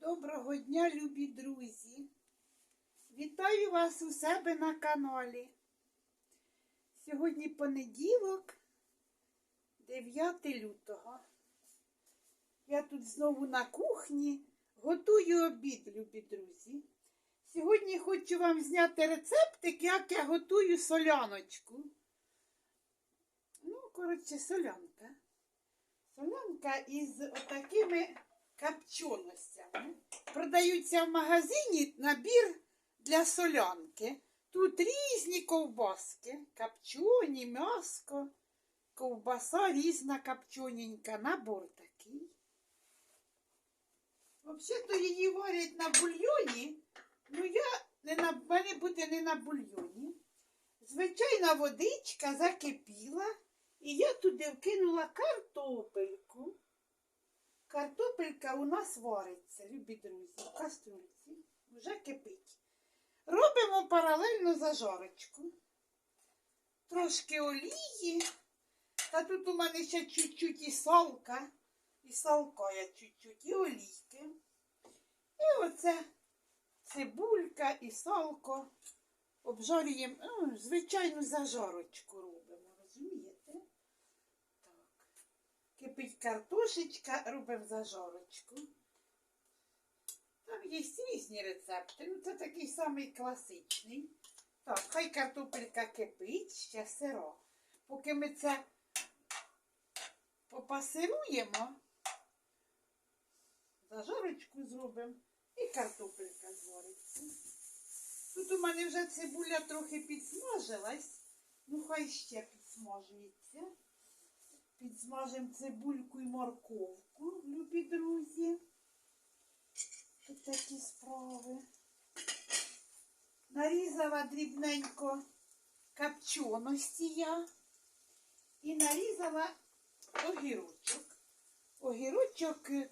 Доброго дня, любі друзі! Вітаю вас у себе на каналі. Сьогодні понеділок, 9 лютого. Я тут знову на кухні готую обід, любі друзі. Сьогодні хочу вам зняти рецептик, як я готую соляночку. Ну, коротше, солянка. Солянка із отакими копченостями. Продаються в магазині набір для солянки. Тут різні ковбаски, копчені, м'яско, ковбаса різна копчененька, набор такий. Взагалі-то її варять на бульйоні, ну я не на, мене буде не на бульйоні. Звичайна водичка закипіла, і я туди вкинула картопельку. Картопелька у нас вариться, любі друзі, в каструльці. Вже кипить. Робимо паралельно зажарочку. Трошки олії. Та тут у мене ще чуть-чуть і салка. І салка я чуть-чуть, і олійки. І оце цибулька і салко. Обжарюємо, ну, звичайну зажарочку робимо, розумієте? Так. Кипить картошечка, робимо зажарочку. Там є різні рецепти. Ну, це такий самий класичний. Так, хай картопелька кипить, ще сиро. Поки ми це попасируємо, зажарочку зробимо і картопелька звариться. Тут у мене вже цибуля трохи підсмажилась. Ну, хай ще підсмажується. Підсмажимо цибульку і морковку, любі друзі. Тут такі справи. Нарізала дрібненько копченості я і нарізала огірочок. Огірочок е,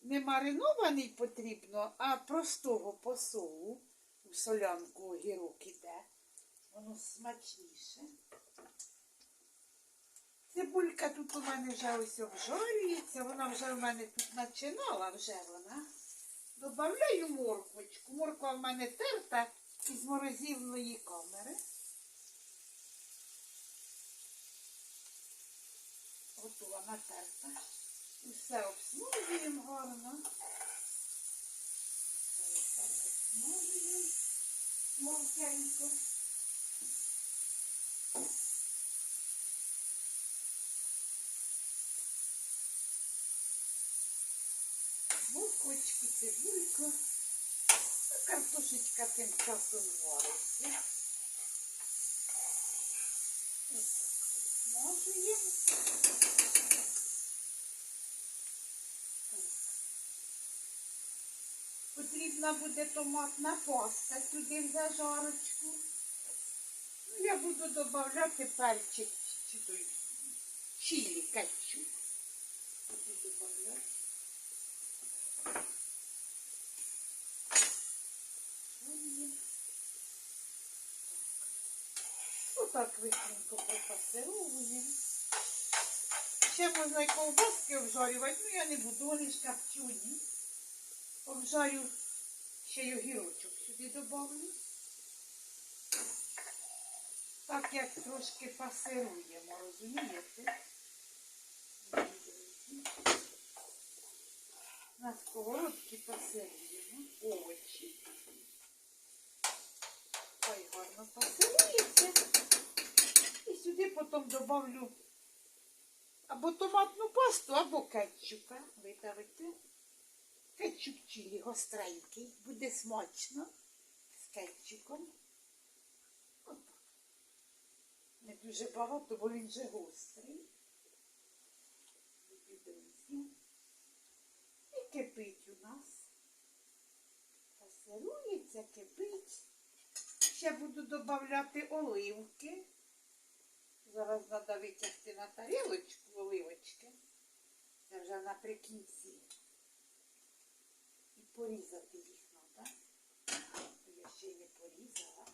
не маринований потрібно, а простого посолу. У солянку огірок іде. Воно смачніше. Цибулька тут у мене вже ось обжарюється, вона вже в мене тут починала вже вона. Добавляю морквочку. Морква в мене терта із морозильної камери. Готова натерта. І все обсмажуємо гарно. Все обсмажуємо мовченько. Морквочку, цибульку. Картошечка тим часом вариться. Обсмажуємо. Потрібна буде томатна паста сюди в зажарочку. Ну, я буду додавати перчик чи той чилі кетчуп. Буду додавати. Отак вистренько пропасировуємо. Ще можна і ковбаски обжарювати, ну я не буду, вони ж копчені. Обжарю ще й огірочок сюди добавлю. Так як трошки пасируємо, розумієте? На сковородці пасируємо овочі. Ой, гарно пасирується. І сюди потім добавлю або томатну пасту, або кетчупа. Видавите. Кетчуп чилі гостренький. Буде смачно з кетчупом. Не дуже багато, бо він вже гострий. І кипить у нас. Пасирується, кипить. Ще буду додавати оливки. Зараз треба витягти на тарілочку оливочки. Це вже наприкінці. І порізати їх треба. Я ще не порізала.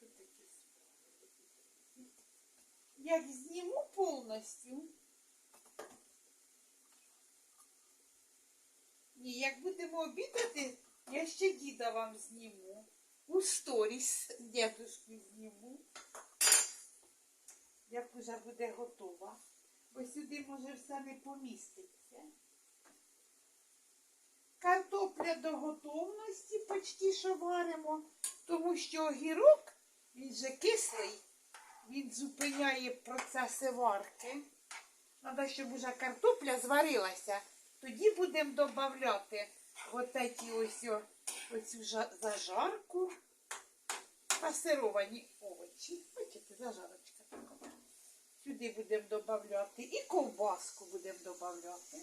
Тут такі справи. Як зніму повністю. Ні, як будемо обідати, я ще діда вам зніму. У сторіс дідушку зніму. Як уже буде готова. Бо сюди може все не поміститься. Картопля до готовності почти що варимо, тому що огірок, він же кислий, він зупиняє процеси варки. Треба, щоб уже картопля зварилася. Тоді будемо додавати от ці ось оцю жа- зажарку, пасировані овочі. Бачите, зажарочка така. Сюди будемо додавати і ковбаску будемо додавати.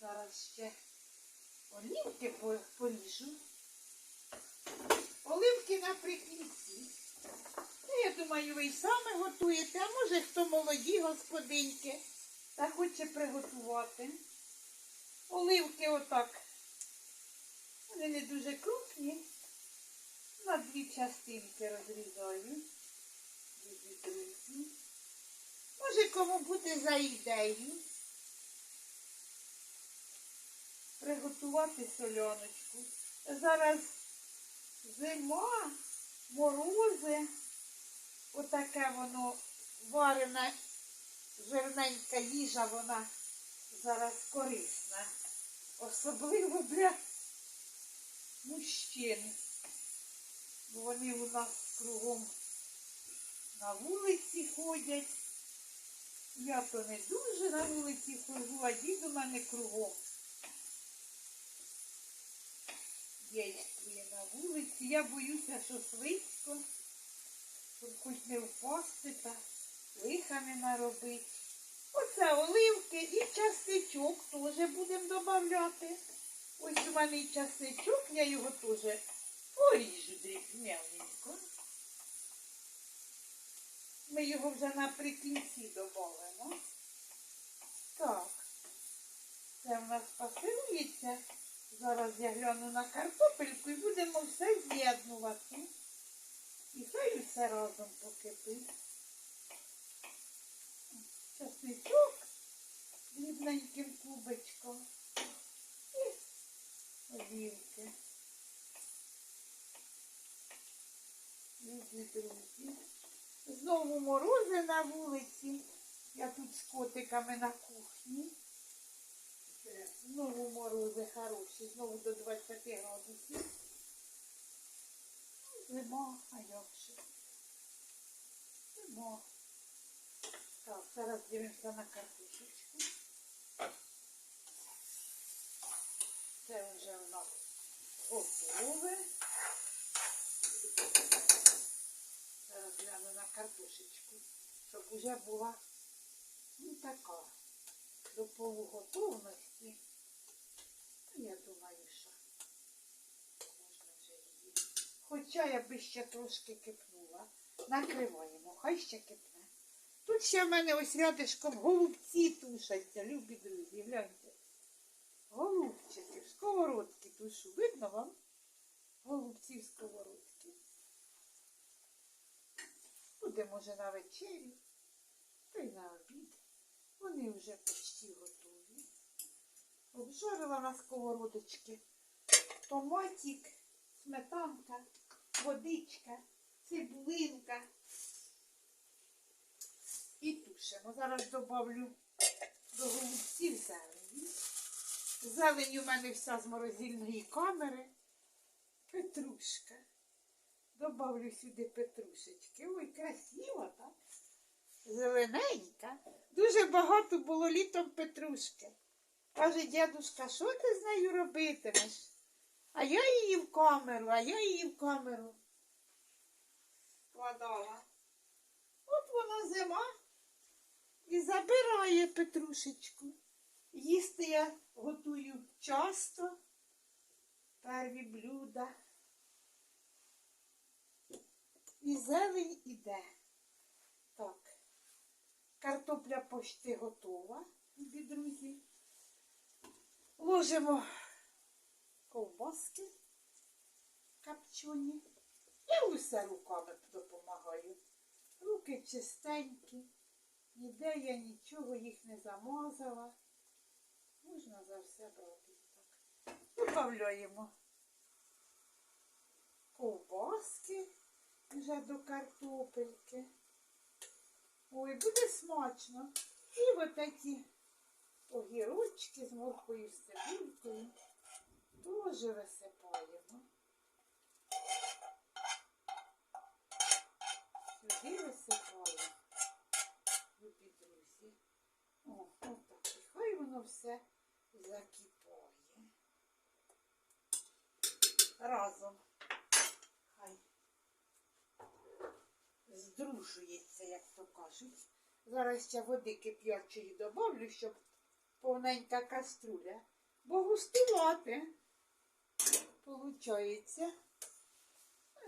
Зараз ще олівки по- поріжу. Оливки наприкінці. Ну, я думаю, ви й самі готуєте, а може хто молоді господинки та хоче приготувати. Оливки отак. Вони не дуже крупні. На дві частинки розрізаю. Любі друзі. Може кому буде за ідею. Приготувати соляночку. Зараз зима, морози. Отаке воно варене, жирненька їжа, вона зараз корисна. Особливо для мужчин. Бо вони у нас кругом на вулиці ходять. Я то не дуже на вулиці хожу, а дід у мене кругом. Дійствує на вулиці. Я боюся, що слизько, щоб хоч не впасти та лиха не наробити. Оце оливки і часничок теж будемо додавати. Ось у мене і я його теж поріжу дрібненько. Ми його вже наприкінці додамо. Так. Це в нас пасирується. Зараз я гляну на картопельку і будемо все з'єднувати. І хай все разом покипить. Часничок дрібненьким кубочком. І олівки. Любі друзі. Знову морози на вулиці. Я тут з котиками на кухні. Знову морози хороші, знову до 20 градусів. Зима, а як? Зима. Так, зараз дивимося на картошечку. Це вже у нас готове. Зараз гляну на картошечку, щоб вже була ну, така до полуготовності. Я думаю, що можна вже її. Хоча я би ще трошки кипнула. Накриваємо, хай ще кипне. Тут ще в мене ось рядишком голубці тушаться, любі друзі, гляньте. Голубчики, сковородки тушу. Видно вам? Голубці в сковородки. Буде, може, на вечерю, та й на обід. Вони вже почти готові. Обжарила на сковородочки. Томатик, сметанка, водичка, цибулинка. І тушимо. Зараз добавлю до голубців зелені. Зелень у мене вся з морозильної камери. Петрушка. Добавлю сюди петрушечки. Ой, красиво, так? Зелененька. Дуже багато було літом петрушки. Каже дядушка, що ти з нею робитимеш? А я її в камеру, а я її в камеру складала. От вона зима і забирає петрушечку. Їсти я готую часто. Перві блюда. І зелень іде. Так. Картопля почти готова, любі друзі. Ложимо ковбаски копчені. Я усе руками допомагаю. Руки чистенькі. Ніде я нічого їх не замазала. Можна за все брати так. Добавляємо ковбаски вже до картопельки. Ой, буде смачно. І от такі огірочки з моркою з теж висипаємо. Сюди висипаємо. Любі друзі. О, отак. І хай воно все закипає. Разом. Хай здружується, як то кажуть. Зараз ще води кип'ячої добавлю, щоб повненька каструля. Бо густувати. Получається.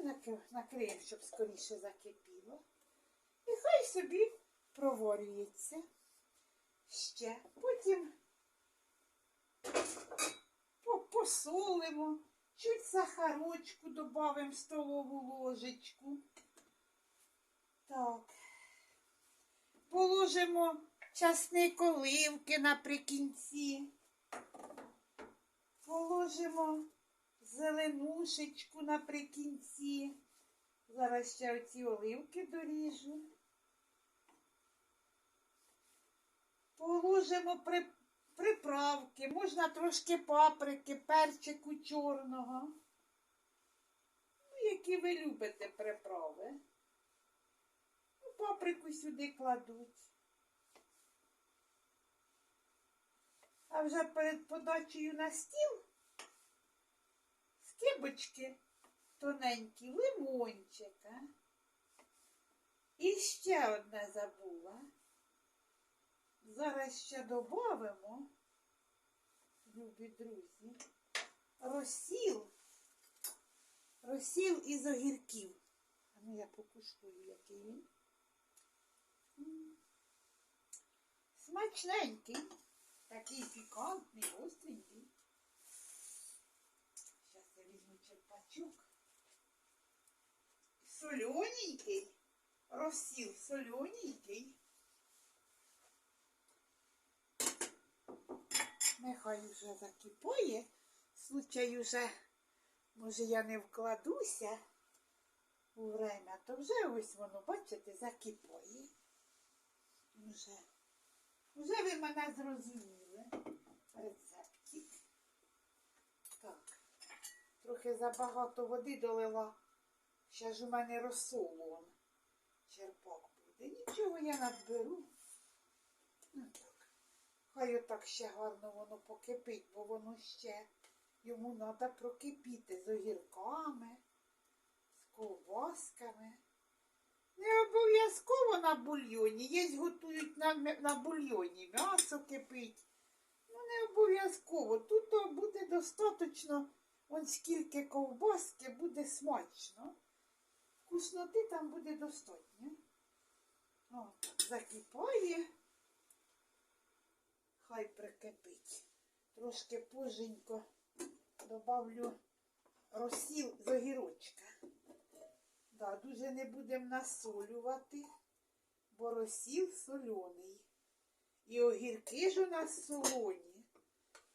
Ну, Накриємо, щоб скоріше закипіло. І хай собі проворюється. Ще. Потім посолимо, чуть сахарочку додамо столову ложечку. Так. Положимо часник оливки наприкінці. Положимо зеленушечку наприкінці. Зараз ще оці оливки доріжу. Положимо при, приправки, можна трошки паприки, перчику чорного. Ну, які ви любите приправи. Ну, паприку сюди кладуть. А вже перед подачею на стіл скибочки тоненькі, лимончика. І ще одне забула. Зараз ще додамо, любі друзі, розсіл, розсіл із огірків. А ну я покушую, який він. Смачненький, такий пікантний, остренький. Зараз я візьму черпачок. Солененький, розсіл солененький. Нехай вже закипає. Случай уже, може, я не вкладуся у время, то вже ось воно, бачите, закипає. Вже. Вже ви мене зрозуміли. Рецептик. Так. Трохи забагато води долила. Ще ж у мене розсолу он. Черпак буде. Нічого я надберу. Хай отак ще гарно воно покипить, бо воно ще йому треба прокипіти з огірками, з ковбасками. Не обов'язково на бульйоні. Є готують на, на бульйоні. М'ясо кипить. Ну, не обов'язково. Тут буде достатньо, он скільки ковбаски буде смачно. Вкусноти там буде достатньо. О, закипає. Хай прикипить. Трошки позенько добавлю розсіл з огірочка. Да, дуже не будемо насолювати, бо розсіл соляний. І огірки ж у нас солоні.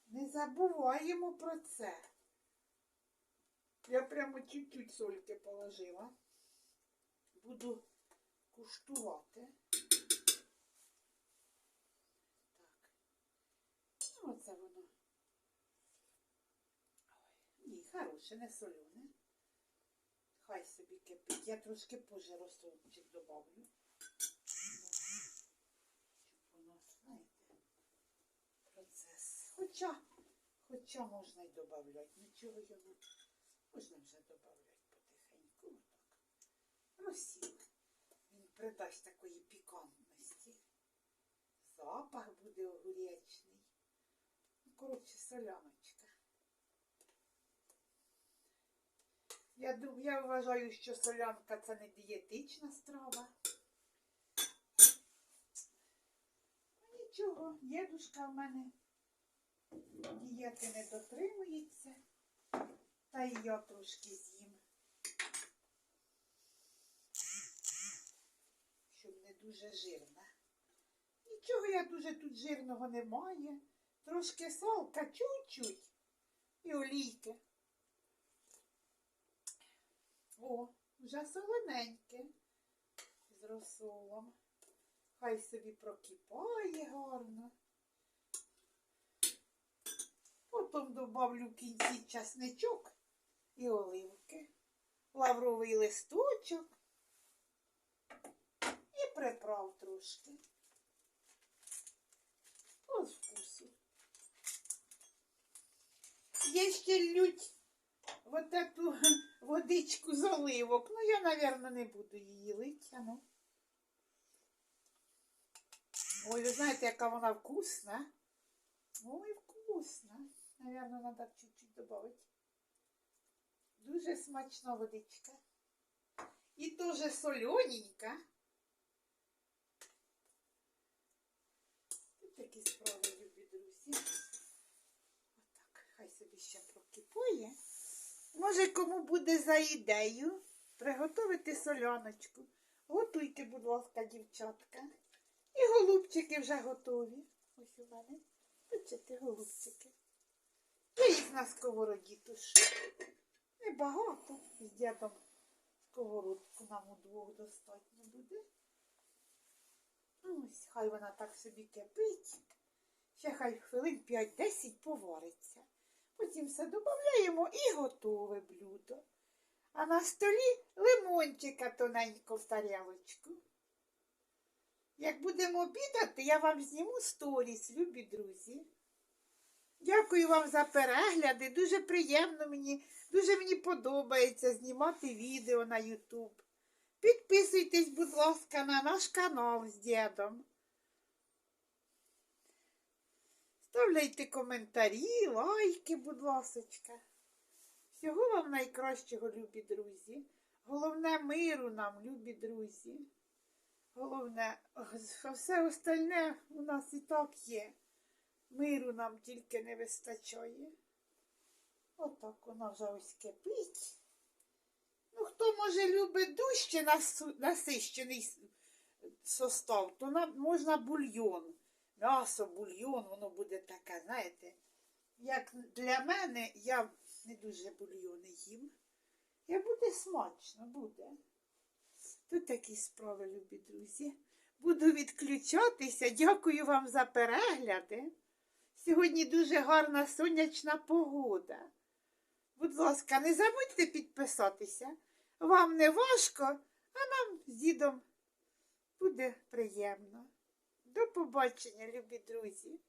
Не забуваємо про це. Я прямо чуть-чуть сольки положила. Буду куштувати. Так. Ну, оце воно. Ой, ні, хороше, не солене. Хай собі кипить. Я трошки позже розсолчик добавлю. Щоб воно, знаєте, процес. Хоча, хоча можна й додавати. Нічого йому можна вже додавати потихеньку. Отак. Розсіл. Він придасть такої пікантності. Запах буде огуречний. Ну, коротше, соляночка. Я, я вважаю, що солянка це не дієтична страва. Ну, Нічого, дідушка в мене дієти не дотримується, та й я трошки з'їм. Щоб не дуже жирна. Нічого я дуже тут жирного немає. Трошки салка, чуть-чуть. і олійки. О, вже солоненьке з розсолом. Хай собі прокипає гарно. Потім добавлю в кінці часничок і оливки, лавровий листочок і приправ трошки. По вкусу. Є ще лють вот эту водичку з оливок. Ну, я, наверное, не буду її лить. а ну. Ой, ви знаєте, яка вона вкусна. Ой, вкусна. Наверное, надо чуть-чуть добавить. Дуже смачна водичка. І дуже солененька. Тут такі справи, любі друзі. Отак, хай собі ще прокипує. Може, кому буде за ідею приготувати соляночку. Готуйте, будь ласка, дівчатка. І голубчики вже готові. Ось у мене. Бачите, голубчики. Я їх на сковороді тушу. Небагато. З дядом сковородку нам удвох достатньо буде. Ось, хай вона так собі кипить. Ще хай хвилин 5-10 повариться. Потім все додаємо і готове блюдо. А на столі лимончика тоненько в тарілочку. Як будемо обідати, я вам зніму сторіс, любі друзі. Дякую вам за перегляди. Дуже приємно мені, дуже мені подобається знімати відео на YouTube. Підписуйтесь, будь ласка, на наш канал з дідом. Ставляйте коментарі, лайки, будь ласочка. Всього вам найкращого, любі друзі. Головне миру нам, любі друзі. Головне, все остальне у нас і так є. Миру нам тільки не вистачає. Отак вона вже ось кипить. Ну, хто може любить дужче насищений состав, то нам можна бульйон. М'ясо, бульйон, воно буде таке, знаєте. Як для мене, я не дуже бульйони їм. Я буде смачно, буде. Тут такі справи, любі друзі. Буду відключатися. Дякую вам за перегляди. Сьогодні дуже гарна сонячна погода. Будь ласка, не забудьте підписатися. Вам не важко, а нам з дідом буде приємно. До побачення, любі друзі.